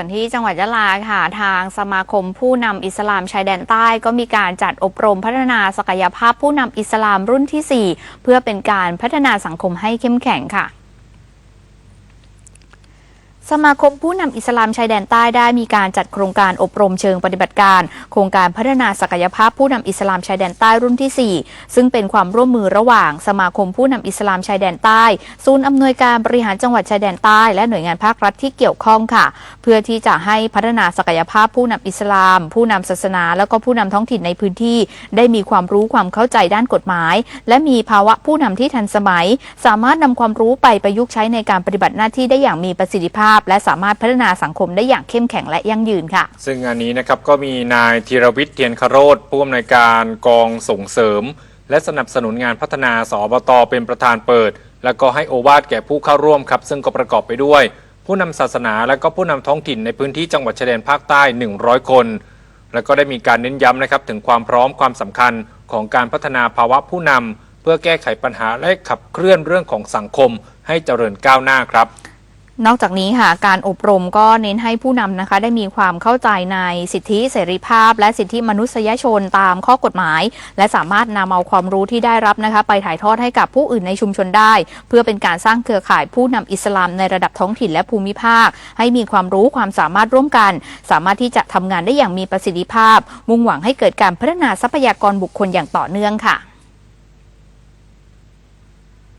ส่วนที่จังหวัดยะลาค่ะ ทางสมาคมผู้นำอิสลามชายแดนใต้ก็มีการจัดอบรมพัฒนาศักยภาพผู้นำอิสลามรุ่นที่ 4 เพื่อเป็นการพัฒนาสังคมให้เข้มแข็งค่ะ สมาคมผู้นำอิสลามชายแดนใต้ได้มีการจัดโครงการอบรมเชิงปฏิบัติการ โครงการพัฒนาศักยภาพผู้นำอิสลามชายแดนใต้รุ่นที่ 4 ซึ่งเป็นความร่วมมือระหว่าง สมาคมผู้นำอิสลามชายแดนใต้ ศูนย์อำนวยการบริหารจังหวัดชายแดนใต้ และหน่วยงานภาครัฐที่เกี่ยวข้องค่ะ เพื่อที่จะให้พัฒนาศักยภาพผู้นำอิสลาม ผู้นำศาสนา แล้วก็ผู้นำท้องถิ่นในพื้นที่ ได้มีความรู้ความเข้าใจด้านกฎหมาย และมีภาวะผู้นำที่ทันสมัย สามารถนำความรู้ไปประยุกต์ใช้ในการปฏิบัติหน้าที่ได้อย่างมีประสิทธิภาพและสามารถพัฒนาสังคมได้อย่างเข้มแข็งและยั่งยืนค่ะ ซึ่งงานนี้นะครับก็มีนายธีรวิทย์เทียนคโรธผู้อำนวยการกองส่งเสริม และสนับสนุนงานพัฒนาสอบตเป็นประธานเปิด แล้วก็ให้โอวาทแก่ผู้เข้าร่วมครับ ซึ่งก็ประกอบไปด้วย ผู้นำศาสนาและก็ผู้นำท้องถิ่นในพื้นที่จังหวัดชายแดนภาคใต้ 100 คน แล้วก็ได้มีการเน้นย้ำนะครับถึงความพร้อมความสำคัญของการพัฒนาภาวะผู้นำเพื่อแก้ไขปัญหาและขับเคลื่อนเรื่องของสังคมให้เจริญก้าวหน้าครับ นอกจากนี้ค่ะการอบรมก็เน้นให้ผู้นำนะคะ ได้มีความเข้าใจในสิทธิเสรีภาพ และสิทธิมนุษยชนตามข้อกฎหมาย และสามารถนำเอาความรู้ที่ได้รับนะคะ ไปถ่ายทอดให้กับผู้อื่นในชุมชนได้ เพื่อเป็นการสร้างเครือข่ายผู้นำอิสลามในระดับท้องถิ่นและภูมิภาค ให้มีความรู้ความสามารถร่วมกัน สามารถที่จะทำงานได้อย่างมีประสิทธิภาพ มุ่งหวังให้เกิดการพัฒนาทรัพยากรบุคคลอย่างต่อเนื่องค่ะ